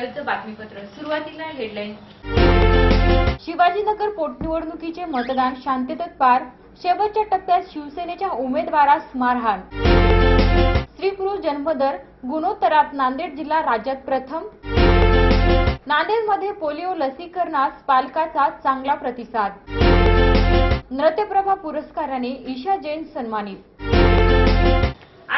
आजचं बातमीपत्र. सुरुवातीला हेडलाईन शिवाजीनगर पोटनिवडणुकीचे मतदान शांततेत पार शेवटच्या टप्प्यात शिवसेनेच्या उमेदवारास मारहाण. स्त्री पुरुष जन्मदर गुणोत्तरात नांदेड जिल्हा राज्यात प्रथम. नांदेडमध्ये पोलिओ लसीकरणास पालकाचा चांगला प्रतिसाद. नृत्यप्रभा पुरस्काराने ईशा जैन सन्मानित.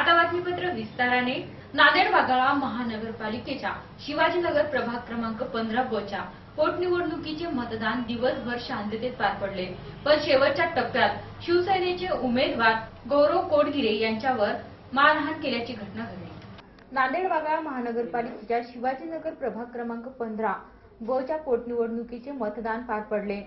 आता बातमीपत्र विस्ताराने नांदेड वाघाळा महानगरपालिकेच्या शिवाजीनगर प्रभाग क्रमांक पंधरा बच्या पोटनिवडणुकीचे मतदान दिवसभर शांततेत पार पडले. पण शेवटच्या टप्प्यात शिवसेनेचे उमेदवार गौरव कोडगिरे यांच्यावर मारहाण केल्याची घटना घडली. नांदेड वाघाळा महानगरपालिकेच्या शिवाजीनगर प्रभाग क्रमांक पंधरा बच्या पोटनिवडणुकीचे मतदान पार पडले.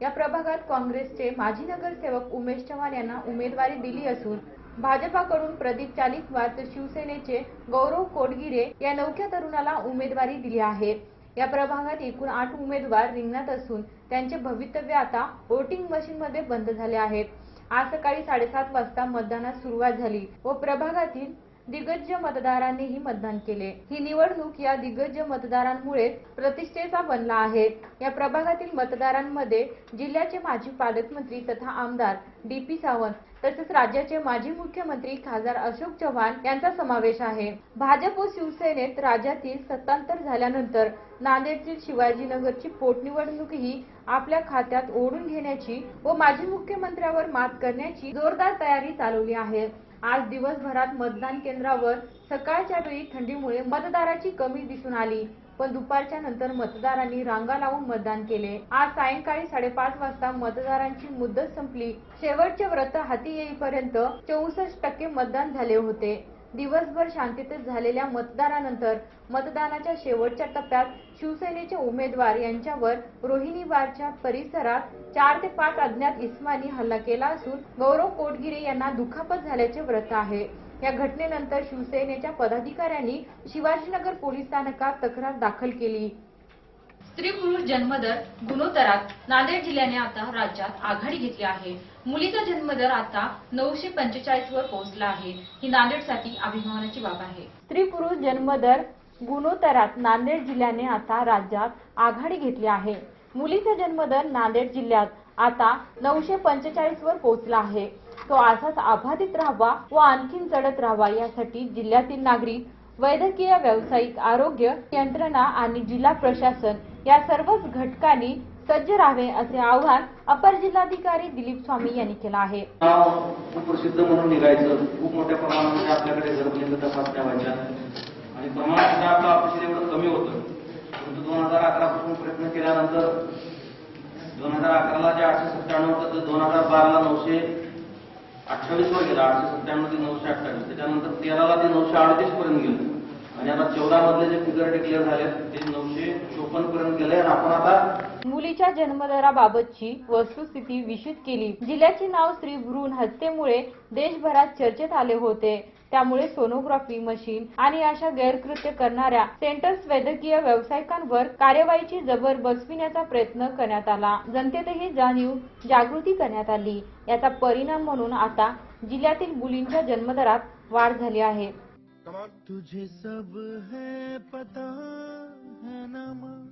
या प्रभागात काँग्रेसचे माजी नगरसेवक उमेश चव्हाण यांना उमेदवारी दिली असून भाजपाकडून प्रदीप चालीसवार तर शिवसेनेचे गौरव कोडगिरे या नवख्या तरुणाला उमेदवारी दिली आहे. या प्रभागात एकूण आठ उमेदवार रिंगणात असून त्यांचे भवितव्य आता वोटिंग मशीनमध्ये बंद झाले आहेत आज सकाळी साडेसात वाजता मतदानास सुरुवात झाली व प्रभागातील दिग्गज मतदारांनीही मतदान केले. ही निवडणूक या दिग्गज मतदारांमुळे प्रतिष्ठेचा बनला आहे. या प्रभागातील मतदारांमध्ये जिल्ह्याचे माजी पालकमंत्री तथा आमदार डी पी सावंत तसेच राज्याचे माजी मुख्यमंत्री खासदार अशोक चव्हाण यांचा समावेश आहे. भाजप व शिवसेनेत राज्यातील सत्तांतर झाल्यानंतर नांदेडतील शिवाजीनगरची पोटनिवडणूकही आपल्या खात्यात ओढून घेण्याची व माजी मुख्यमंत्र्यावर मात करण्याची जोरदार तयारी चालवली आहे. आज दिवसभरात मतदान केंद्रावर सकाळच्या वेळी थंडीमुळे मतदाराची कमी दिसून आली. पण दुपारच्या नंतर मतदारांनी रांगा लावून मतदान केले. आज सायंकाळी साडेपाच वाजता मतदारांची मुदत संपली. शेवटचे व्रत हाती येईपर्यंत चौसष्ट टक्के मतदान झाले होते. दिवसभर शांततेत झालेल्या मतदानानंतर मतदानाच्या शेवटच्या टप्प्यात शिवसेनेचे उमेदवार यांच्यावर रोहिणीवारच्या परिसरात चार ते पाच अज्ञात इस्मानी हल्ला केला असून गौरव कोटगिरे यांना दुखापत झाल्याचे व्रत आहे. या घटनेनंतर शिवसेनेच्या पदाधिकाऱ्यांनी शिवाजीनगर पोलीस स्थानकात तक्रार दाखल केली. स्त्री पुरुष जन्मदर गुणोत्तरात नांदेड जिल्ह्याने आता राज्यात आघाडी घेतली आहे. मुलीचा जन्मदर आता नऊशे पंचेचाळीस वर पोहोचला आहे. ही नांदेडसाठी अभिमानाची बाब आहे. स्त्री पुरुष जन्मदर गुणोत्तरात नांदेड जिल्ह्याने आता राज्यात आघाडी घेतली आहे. मुलीचा जन्मदर नांदेड जिल्ह्यात आता नऊशे पंचेचाळीस वर पोहोचला आहे. तो असाच अबाधित राहावा व आणखीन चढत राहावा यासाठी जिल्ह्यातील नागरिक वैद्यकीय व्यावसायिक आरोग्य यंत्रणा आणि जिल्हा प्रशासन या सर्वच घटकांनी सज्ज राहावे असे आव्हान अपर जिल्हाधिकारी दिलीप स्वामी यांनी केलं आहे. प्रसिद्ध म्हणून निघायचं. खूप मोठ्या प्रमाणामध्ये आपल्याकडे गर्भलिंग तपासण्या व्हायच्या. आणि प्रमाण सुद्धा आपलं अपेक्षित एवढं कमी होतं. परंतु दोन हजार अकरा पासून प्रयत्न केल्यानंतर दोन हजार अकराला जे आठशे सत्त्याण्णव होतं ते दोन हजार बाराला नऊशे अठ्ठावीस वर गेलं. आठशे सत्त्याण्णव ते नऊशे अठ्ठावीस. त्याच्यानंतर तेराला ते नऊशे अडतीस पर्यंत गेलं. मधले जे फिगर डिक्लेअर झाले ते नऊशे चोपन्न पर्यंत गेले आणि आपण आता मुलीच्या जन्मदराबाबतची वस्तुस्थिती विशद केली. जिल्ह्याचे नाव श्री भ्रूण हत्येमुळे देशभरात चर्चेत आले होते. त्यामुळे सोनोग्राफी मशीन आणि अशा गैरकृत्य करणाऱ्या सेंटर्स वैद्यकीय व्यावसायिकांवर कार्यवाहीची जबर बसविण्याचा प्रयत्न करण्यात आला. जनतेतही जाणीव जागृती करण्यात आली. याचा परिणाम म्हणून आता जिल्ह्यातील मुलींच्या जन्मदरात वाढ झाली आहे. तुझे सब है पता है ना माँ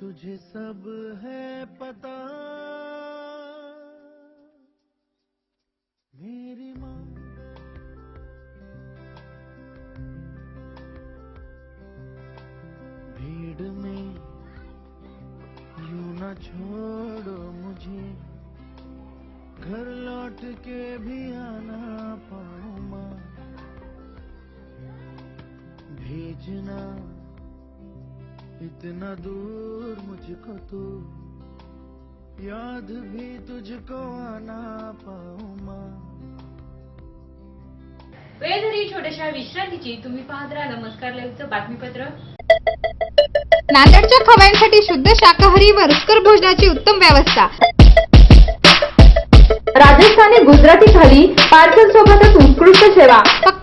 तुझे सब है पता। मेरी माँ इतना दूर मुझको तो याद भी तुझको आना पाऊँ माँ। वेळ झाली छोट्याशा विश्रांतीची तुम्ही पाहत राहा नमस्कार लाईव्हचं बातमीपत्र. नांदेडच्या खवयांसाठी शुद्ध शाकाहारी व रुचकर भोजनाची उत्तम व्यवस्था. राजस्थानी गुजराती थाली पार्सल सोबतच उत्कृष्ट सेवा.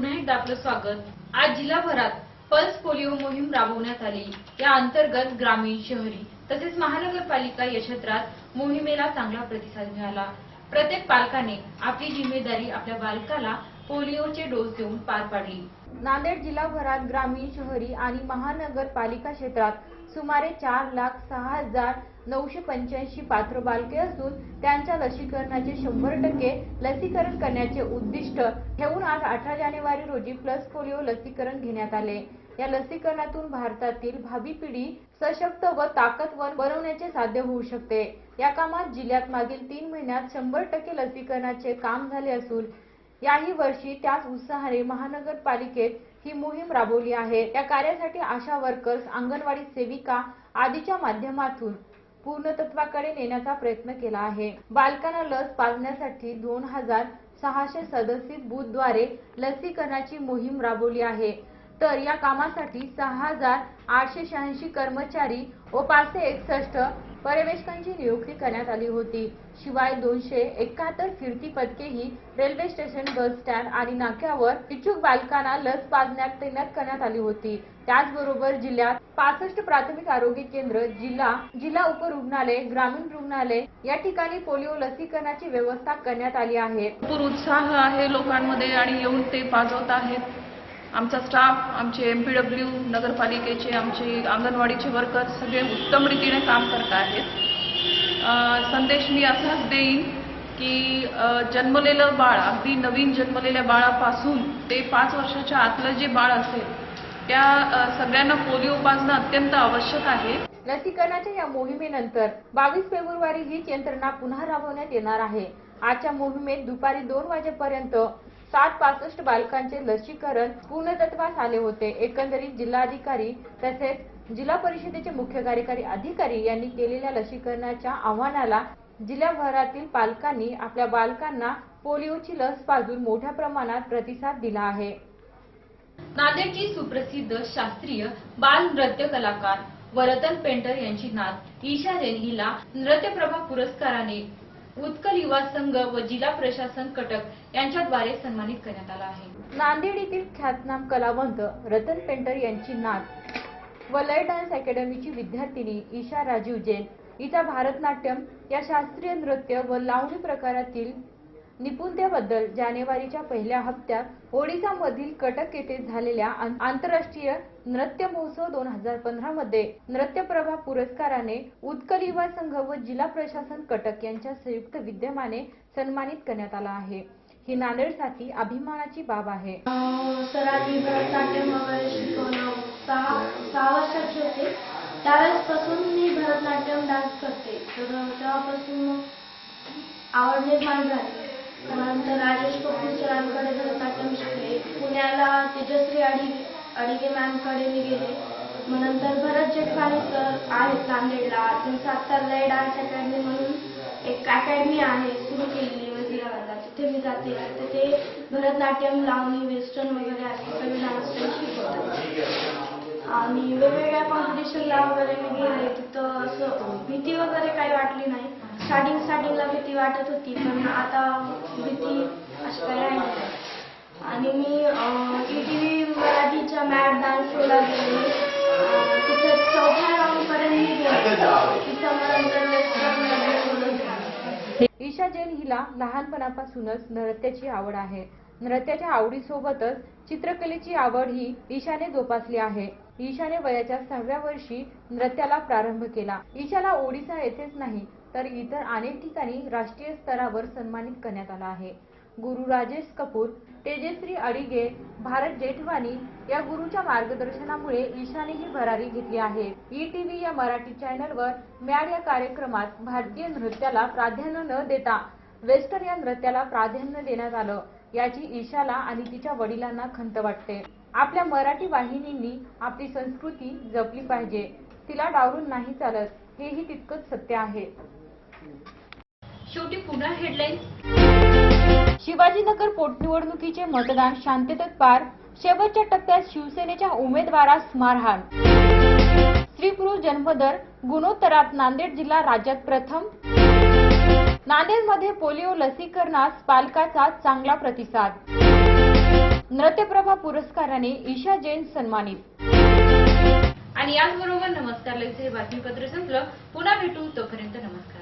पुन्हा एकदा आपलं स्वागत. आज जिल्हाभरात पल्स पोलिओ मोहीम राबवण्यात आली. या अंतर्गत ग्रामीण शहरी तसेच महानगरपालिका या क्षेत्रात मोहिमेला चांगला प्रतिसाद मिळाला. प्रत्येक पालकाने आपली जिम्मेदारी आपल्या बालकाला पोलिओचे डोस देऊन पार पाडली. नांदेड जिल्हाभरात ग्रामीण शहरी आणि महानगरपालिका क्षेत्रात सुमारे चार लाख सहा हजार नऊशे पंच्याऐंशी पात्र बालके असून त्यांच्या लसीकरणाचे शंभर टक्के लसीकरण करण्याचे उद्दिष्ट ठेवून आज अठरा जानेवारी रोजी प्लस पोलिओ लसीकरण घेण्यात आले. या लसीकरणातून भारतातील भावी पिढी सशक्त व ताकदवर बनवण्याचे साध्य होऊ शकते. या कामात जिल्ह्यात मागील तीन महिन्यात शंभर टक्के लसीकरणाचे काम झाले असून याही वर्षी त्याच उत्साहाने महानगरपालिकेत ही मोहीम राबवली आहे. या कार्यासाठी आशा वर्कर्स अंगणवाडी सेविका आदीच्या माध्यमातून पूर्णतत्वाकडे नेण्याचा प्रयत्न केला आहे. बालकांना लस पाजण्यासाठी दोन हजार सहाशे सदस्य बूथद्वारे लसीकरणाची मोहीम राबवली आहे. तर या कामासाठी सहा हजार आठशे शहाऐंशी कर्मचारी व पाचशे एकसष्ट. पर्यवेक्षकांची नियुक्ती करण्यात आली होती. शिवाय दोनशे एकाहत्तर फिरती पदकेही रेल्वे स्टेशन बस स्टँड आणि नाक्यावर इच्छुक बालकांना लस पाजण्यात तैनात करण्यात आली होती. त्याचबरोबर जिल्ह्यात पासष्ट प्राथमिक आरोग्य केंद्र जिल्हा जिल्हा उपरुग्णालय ग्रामीण रुग्णालय या ठिकाणी पोलिओ लसीकरणाची व्यवस्था करण्यात आली आहे. भरपूर उत्साह आहे लोकांमध्ये आणि येऊन ते पाजवत आहेत. आमचा स्टाफ आमचे एम पी डब्ल्यू नगरपालिकेचे आमचे अंगणवाडीचे वर्कर्स सगळे उत्तम रीतीने काम करत आहेत. संदेश मी असाच देईन की जन्मलेलं बाळ अगदी नवीन जन्मलेल्या बाळापासून ते पाच वर्षाच्या आतलं जे बाळ असेल त्या सगळ्यांना पोलिओ पाजणं अत्यंत आवश्यक आहे. लसीकरणाच्या या मोहिमेनंतर बावीस फेब्रुवारी हीच यंत्रणा पुन्हा राबवण्यात येणार आहे. आजच्या मोहिमेत दुपारी दोन वाजेपर्यंत साठ पासष्ट बालकांचे लसीकरण पूर्णतत्वास आले होते. एकंदरीत जिल्हाधिकारी तसेच जिल्हा परिषदेचे मुख्य कार्यकारी अधिकारी यांनी केलेल्या लसीकरणाच्या आव्हानाला जिल्ह्याभरातील पालकांनी आपल्या बालकांना पोलिओची लस पाजून मोठ्या प्रमाणात प्रतिसाद दिला आहे. नांदेडची सुप्रसिद्ध शास्त्रीय बाल नृत्य कलाकार वरतन पेंटर यांची नात ईशा रेन हिला नृत्यप्रभा पुरस्काराने उत्कल युवा संघ व जिल्हा प्रशासन कटक यांच्याद्वारे सन्मानित करण्यात आला आहे. नांदेड येथील ख्यातनाम कलावंत रतन पेंटर यांची नात व लय डान्स अकॅडमीची विद्यार्थिनी ईशा राजीव जैन हिचा भारतनाट्यम या शास्त्रीय नृत्य व लावणी प्रकारातील निपुणतेबद्दल जानेवारीच्या पहिल्या हप्त्यात ओडिसा मधील कटक येथे झालेल्या आंतरराष्ट्रीय नृत्य महोत्सव दोन हजार पंधरा मध्ये नृत्यप्रभा पुरस्काराने उत्कल युवा संघ व जिल्हा प्रशासन कटक यांच्या संयुक्त विद्यमाने सन्मानित करण्यात आला आहे. ही नांदेडसाठी अभिमानाची बाब आहे. सरांनी भरतनाट्यम वगैरे सहा सहा होते त्यावेळेसपासून मी भरतनाट्यम डान्स करते. तर तेव्हापासून मग आवड निर्माण झाली. नंतर राजेश कपूर सरांकडे भरतनाट्यम शिकले पुण्याला तेजश्री अडी अडिगे मॅमकडे मी गेले. मग नंतर भरत जेठवाले सर आहेत नांदेडला. त्यांचं आता लय डान्स अकॅडमी म्हणून. एक अकॅडमी आहे सुरू केलेली वजिराबादला तिथे मी जाते. तिथे ते भरतनाट्यम लावणी वेस्टर्न वगैरे असे सगळे डान्स शिकवतात. आणि वेगवेगळ्या कॉम्पिटिशनला वगैरे मी गेले. तिथं असं भीती वगैरे काही वाटली नाही. स्टार्टिंग स्टार्टिंगला भीती वाटत होती पण आता भीती अशी काही राहिली नाही. आणि मी ई टी व्ही मराठीच्या मॅट डान्स शोला गेले तिथं चौथ्या राऊंडपर्यंत मी गेले तिथं मला. ईशा जैन हिला लहानपणापासूनच नृत्याची आवड आहे नृत्याच्या आवडीसोबतच चित्रकलेची आवड ही ईशाने जोपासली आहे. ईशाने वयाच्या सहाव्या वर्षी नृत्याला प्रारंभ केला. ईशाला ओडिसा येथेच नाही तर इतर अनेक ठिकाणी राष्ट्रीय स्तरावर सन्मानित करण्यात आला आहे. गुरु राजेश कपूर तेजश्री अडिगे भारत जेठवानी या गुरुच्या मार्गदर्शनामुळे ईशाने ही भरारी घेतली आहे. ई टी व्ही या मराठी चॅनलवर मॅड या कार्यक्रमात भारतीय नृत्याला प्राधान्य न देता वेस्टर्न या नृत्याला प्राधान्य देण्यात आलं. याची ईशाला आणि तिच्या वडिलांना खंत वाटते. आपल्या मराठी वाहिनींनी आपली संस्कृती जपली पाहिजे. तिला डावरून नाही चालत. हेही तितकंच सत्य आहे. शेवटी पुन्हा हेडलाईन्स शिवाजीनगर पोटनिवडणुकीचे मतदान शांततेत पार. शेवटच्या टप्प्यात शिवसेनेच्या उमेदवारास मारहाण स्त्री पुरुष जन्मदर गुणोत्तरात नांदेड जिल्हा राज्यात प्रथम. नांदेडमध्ये पोलिओ लसीकरणास पालकाचा चांगला प्रतिसाद. नृत्यप्रभा पुरस्काराने ईशा जैन सन्मानित. आणि याचबरोबर नमस्कार लयचं हे बातमीपत्र संपलं. पुन्हा भेटू तोपर्यंत नमस्कार.